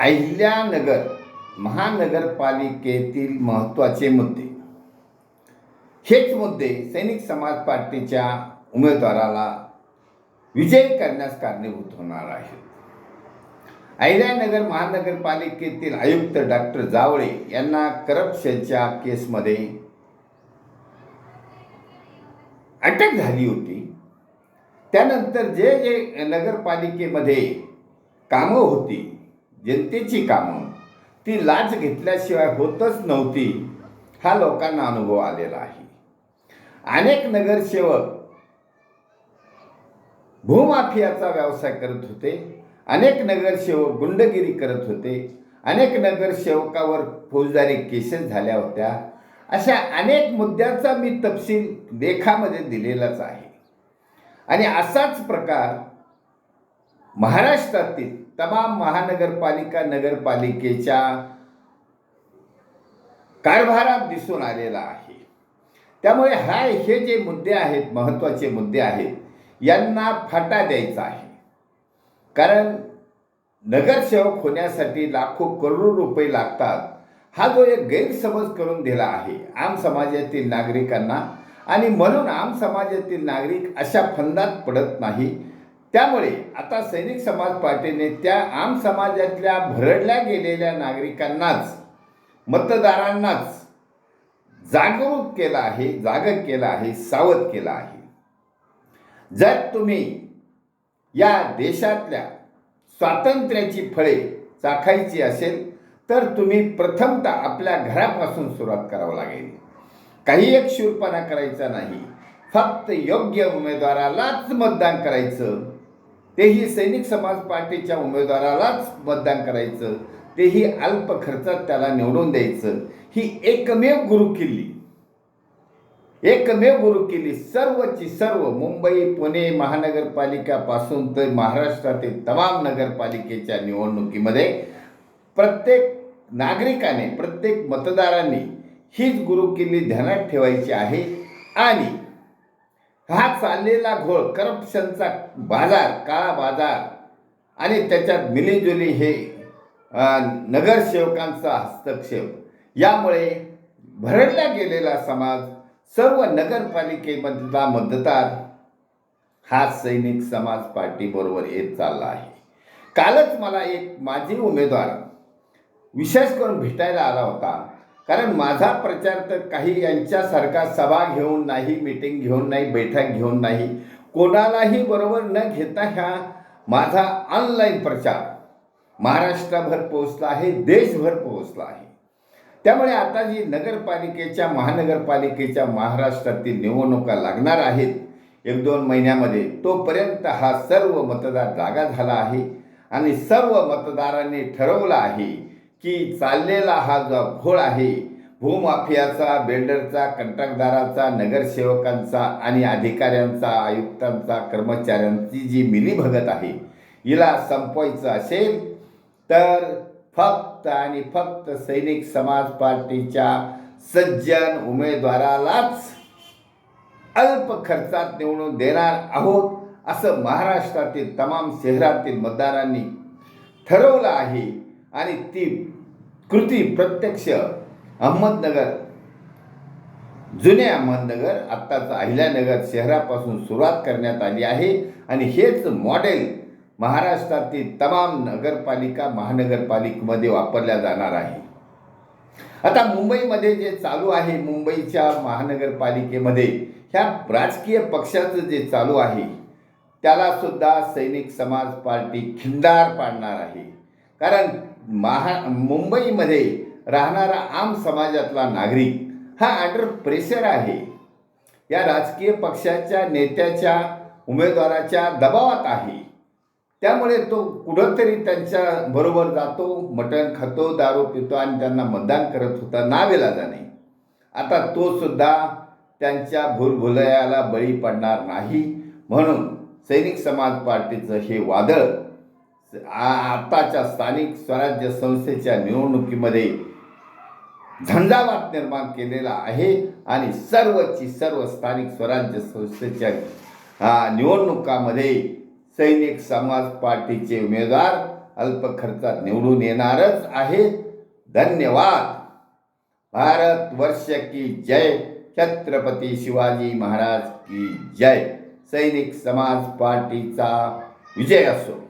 अहिल्यानगर महानगरपालिकेतील महत्त्वाचे मुद्दे. हेच मुद्दे सैनिक समाज पार्टीच्या उमेदवाराला विजयी करण्यास कारणीभूत होणार आहेत. अहिल्यानगर महानगरपालिकेतील आयुक्त डॉक्टर जावळे यांना करप्शनच्या केसमध्ये अटक झाली होती. त्यानंतर जे जे नगरपालिकेमध्ये कामं होती जनतेची कामं. ती लाच घेतल्याशिवाय होतच नव्हती हा लोकांना अनुभव आलेला आहे. अनेक नगरसेवक भूमाफियाचा व्यवसाय करत होते अनेक नगरसेवक गुंडगिरी करत होते अनेक नगरसेवकावर फौजदारी केसेस झाल्या होत्या. अशा अनेक मुद्द्यांचा मी तपशील लेखामध्ये दिलेलाच आहे. आणि असाच प्रकार महाराष्ट्रातील तमाम महानगरपालिका नगरपालिकेच्या कारभारात दिसून आलेला आहे. त्यामुळे हा हे जे मुद्दे आहेत महत्त्वाचे मुद्दे आहेत यांना फाटा द्यायचा आहे. कारण नगरसेवक होण्यासाठी लाखो करोड रुपये लागतात हा जो एक गैरसमज करून दिला आहे आम समाजातील नागरिकांना. आणि म्हणून आम समाजातील नागरिक अशा फंदात पडत नाही त्यामुळे आता सैनिक समाज पार्टीने त्या आम समाजातल्या भरडल्या गेलेल्या नागरिकांनाच मतदारांनाच जागरूक केलं आहे जागर केलं आहे सावध केलं आहे. जर तुम्ही या देशातल्या स्वातंत्र्याची फळे चाखायची असेल तर तुम्ही प्रथमतः आपल्या घरापासून सुरुवात करावं लागेल. काही एक शूरपणा करायचा नाही. फक्त योग्य उमेदवारालाच मतदान करायचं. तेही सैनिक समाज पार्टीच्या उमेदवारालाच मतदान करायचं. तेही अल्प खर्चात त्याला निवडून द्यायचं. ही एकमेव गुरुकिल्ली एकमेव गुरुकिल्ली सर्वची सर्व मुंबई पुणे महानगरपालिकापासून तर महाराष्ट्रातील तमाम नगरपालिकेच्या निवडणुकीमध्ये प्रत्येक नागरिकाने प्रत्येक मतदारांनी हीच गुरुकिल्ली ध्यानात ठेवायची आहे. आणि हा चाललेला घोळ करप्शनचा बाजार काळा बाजार. आणि त्याच्यात मिलीजुली हे नगरसेवकांचा हस्तक्षेप. यामुळे भरडला गेलेला समाज सर्व नगरपालिकेमधला मतदार हा सैनिक समाज पार्टीबरोबर येत चालला आहे. कालच मला एक माजी उमेदवार विशेष करून भेटायला आला होता. कारण माझा प्रचार तर काही यांच्यासारखा सभा घेऊन नाही मीटिंग घेऊन नाही बैठक घेऊन नाही. कोणालाही बरोबर न घेता ह्या माझा ऑनलाईन प्रचार महाराष्ट्रभर पोहोचला आहे देशभर पोहोचला आहे. त्यामुळे आता जी नगरपालिकेच्या महानगरपालिकेच्या महाराष्ट्रातील निवडणुका लागणार आहेत एक दोन महिन्यामध्ये तोपर्यंत हा सर्व मतदार जागा झाला आहे आणि सर्व मतदारांनी ठरवलं आहे की चाललेला हा जो घोळ आहे भूमाफियाचा बिल्डरचा कंत्राटदाराचा नगरसेवकांचा आणि अधिकाऱ्यांचा आयुक्तांचा कर्मचाऱ्यांची जी मिलीभगत आहे हिला संपवायचं असेल तर फक्त आणि फक्त सैनिक समाज पार्टीच्या सज्जन उमेदवारालाच अल्प खर्चात निवडून देणार आहोत असं महाराष्ट्रातील तमाम शहरातील मतदारांनी ठरवलं आहे. आणि ती कृती प्रत्यक्ष अहमदनगर जुने अहमदनगर आत्ताचं अहिल्यानगर शहरापासून सुरुवात करण्यात आली आहे. आणि हेच मॉडेल महाराष्ट्रातील तमाम नगरपालिका महानगरपालिकेमध्ये वापरल्या जाणार आहे. आता मुंबईमध्ये जे चालू आहे मुंबईच्या महानगरपालिकेमध्ये ह्या राजकीय पक्षाचं जे चालू आहे त्याला सुद्धा सैनिक समाज पार्टी खिंडार पाडणार आहे. कारण महा मुंबईमध्ये राहणारा आम समाजातला नागरिक हा अंडर प्रेशर आहे. या राजकीय पक्षाच्या नेत्याच्या उमेदवाराच्या दबावात आहे. त्यामुळे तो कुठंतरी त्यांच्या बरोबर जातो मटण खातो दारू पितो आणि त्यांना मतदान करत होता नावेला जाणे. आता तो सुद्धा त्यांच्या भूलभुलयाला बळी पडणार नाही. म्हणून सैनिक समाज पार्टीचं हे वादळ आताच्या स्थानिक स्वराज्य संस्थेच्या निवडणुकीमध्ये झंझावात निर्माण केलेला आहे आणि सर्वची सर्व स्थानिक स्वराज्य संस्थेच्या निवडणुकामध्ये सैनिक समाज पार्टीचे उमेदवार अल्प खर्चात निवडून येणारच आहेत धन्यवाद. भारत वर्ष की जय. छत्रपती शिवाजी महाराज की जय. सैनिक समाज पार्टीचा विजय असो.